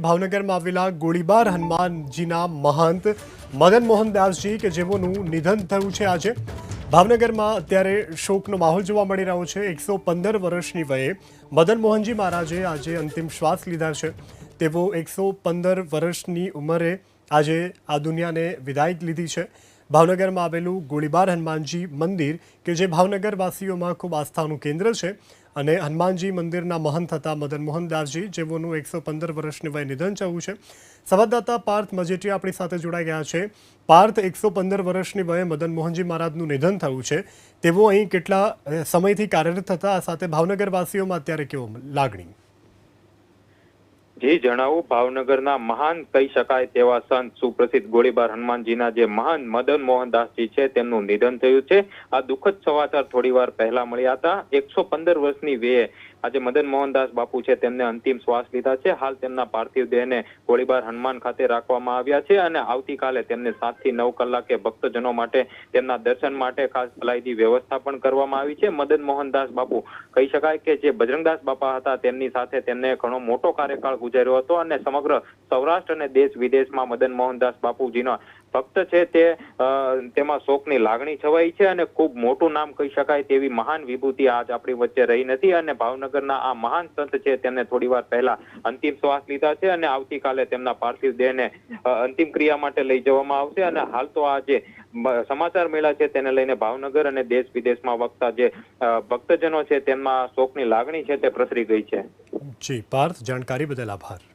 ભાવનગરમાં આવેલા ગોળીબાર હનુમાનજીના મહંત મદન મોહન દાસજી કે જેઓનું નિધન થયું છે આજે. ભાવનગરમાં અત્યારે શોકનો માહોલ જોવા મળી રહ્યો છે. એકસો પંદર વર્ષની વયે મદન મોહનજી મહારાજે આજે અંતિમ શ્વાસ લીધા છે. તેઓ એકસો પંદર વર્ષની ઉંમરે આજે આ દુનિયાને વિદાય લીધી છે. ભાવનગરમાં આવેલું ગોળીબાર હનુમાનજી મંદિર, કે જે ભાવનગરવાસીઓમાં ખૂબ આસ્થાનું કેન્દ્ર છે, અને હનુમાનજી મંદિરના મહંત હતા મદન મોહનદાસજી, જેઓનું એકસો પંદર વર્ષની વય નિધન થયું છે. સંવાદદાતા પાર્થ મજેટિયા આપણી સાથે જોડાઈ ગયા છે. પાર્થ, એકસો પંદર વર્ષની વયે મદન મોહનજી મહારાજનું નિધન થયું છે. તેઓ અહીં કેટલા સમયથી કાર્યરત હતા? સાથે ભાવનગરવાસીઓમાં અત્યારે કેવો લાગણી? જી જણાવું ભાવનગરના મહાન કહી શકાય તેવા સંત સુપ્રસિદ્ધ ગોળીબાર હનુમાનજીના જે મહાન મદન મોહનદાસજી છે, તેમનું નિધન થયું છે. આ દુઃખદ સમાચાર થોડી વાર પહેલા મળ્યા હતા. એકસો પંદર વર્ષની વેએ આજે મદન મોહનદાસ બાપુ છે, તેમને અંતિમ શ્વાસ લીધા છે. હાલ તેમના પાર્થિવ દેહને ગોળીબાર હનુમાન ખાતે રાખવામાં આવ્યા છે અને આવતીકાલે તેમને સાતથી નવ કલાકે ભક્તજનો માટે, તેમના દર્શન માટે ખાસ ભલાઈની વ્યવસ્થા પણ કરવામાં આવી છે. મદન મોહનદાસ બાપુ, કહી શકાય કે જે બજરંગદાસ બાપા હતા, તેમની સાથે તેમને ઘણો મોટો કાર્યકાળ ગુજાર્યો હતો અને સમગ્ર સૌરાષ્ટ્ર અને દેશ વિદેશમાં મદન મોહનદાસ બાપુજીનો ભક્ત છે તે તેમાં શોકની લાગણી છવાઈ છે અને ખૂબ મોટું નામ કહી શકાય તેવી મહાન વિભૂતિ આજ આપણી વચ્ચે રહી નથી અને ભાવનગરના આ મહાન સંત છે તેમને થોડી વાર પહેલા અંતિમ શ્વાસ લીધા છે અને આવતીકાલે તેમના પાર્થિવ દેહને અંતિમ ક્રિયા માટે લઈ જવામાં આવશે અને હાલ તો આ જે સમાચાર મેળા છે તેને લઈને ભાવનગર અને દેશ વિદેશમાં વક્તા જે ભક્તજનો છે તેમાં શોકની લાગણી છે તે પ્રસરી ગઈ છે. જી, પાર્થ, જાણકારી બદલ આભાર.